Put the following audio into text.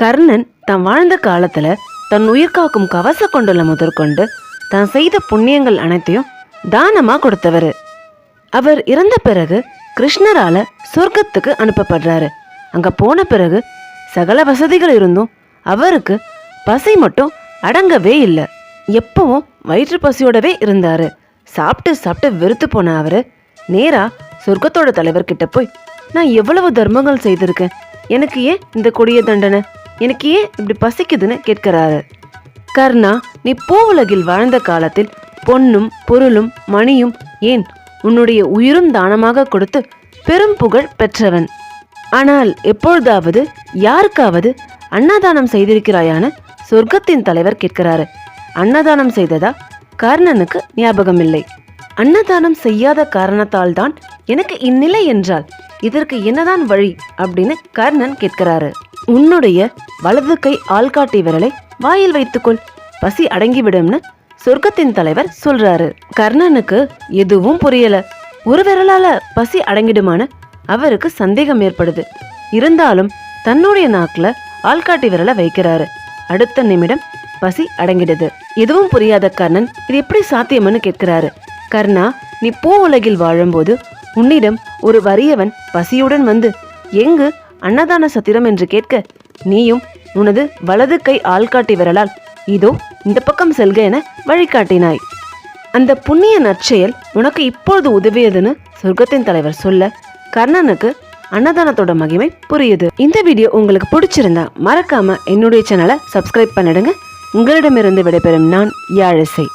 கர்ணன் தான் வாழ்ந்த காலத்துல தன் உயிர் காக்கும் கவச கொண்டுள்ள முதற்கொண்டு தான் செய்த புண்ணியங்கள் அனைத்தையும் தானமா கொடுத்தவர். அவர் இறந்த பிறகு கிருஷ்ணரால சொர்க்கத்துக்கு அனுப்பப்படுறாரு. அங்க போன பிறகு சகல வசதிகள் இருந்தும் அவருக்கு பசி மட்டும் அடங்கவே இல்லை. எப்பவும் வயிற்று பசியோடவே இருந்தாரு. சாப்பிட்டு சாப்பிட்டு வெறுத்து போன அவரு நேரா சொர்க்கத்தோட தலைவர்கிட்ட போய் நான் எவ்வளவு தர்மங்கள் செய்திருக்கேன்? எனக்கு ஏன் இந்த கொடிய தண்டனை? எனக்கு ஏன் இப்படி பசிக்குதுன்னு கேட்கிறாரு. கர்ணா நீ பூவுலகில் வாழ்ந்த காலத்தில் பொன்னும் பொருளும் மணியும் ஏன் உன்னுடைய உயிரும் தானமாக கொடுத்து பெரும் புகழ் பெற்றவன்? ஆனால் எப்பொழுதாவது யாருக்காவது அன்னதானம் செய்திருக்கிறாயான சொர்க்கத்தின் தலைவர் கேட்கிறாரு. அன்னதானம் செய்ததா? கர்ணனுக்கு ஞாபகம் இல்லை அன்னதானம் செய்யாத காரணத்தால் தான் எனக்கு இந்நிலை என்றால் இதற்கு என்னதான் வழி அப்படின்னு கர்ணன் கேட்கிறாரு. உன்னுடைய வலது கை ஆள்காட்டி விரலை வாயில் வைத்துக்கொள். பசி அடங்கிவிடும்னு சொர்க்கத்தின் தலைவர் சொல்றாரு. கர்ணனுக்கு எதுவும் புரியல. ஒரு விரலால பசி அடங்கிடுமான்னு அவருக்கு சந்தேகம் ஏற்படுது. இருந்தாலும் தன்னுடைய நாக்குல ஆள்காட்டி விரலை வைக்கிறாரு. அடுத்த நிமிடம் பசி அடங்கிடுது. எதுவும் புரியாத கர்ணன் இது எப்படி சாத்தியம்னு கேட்கிறாரு. கர்ணா நீ பூ உலகில் வாழும்போது உன்னிடம் ஒரு வறியவன் பசியுடன் வந்து எங்கு அன்னதான சத்திரம் என்று கேட்க நீயும் உனது வலது கை ஆள்காட்டி விரலால் இதோ இந்த பக்கம் செல்க என வழிகாட்டினாய். அந்த புண்ணிய நற்செயல் உனக்கு இப்பொழுது உதவியதுன்னு சொர்க்கத்தின் தலைவர் சொல்ல கர்ணனுக்கு அன்னதானத்தோட மகிமை புரியுது. இந்த வீடியோ உங்களுக்கு பிடிச்சிருந்தா மறக்காம என்னுடைய சேனலை சப்ஸ்கிரைப் பண்ணிடுங்க. உங்களிடமிருந்து விடைபெறும் நான் யாழிசை.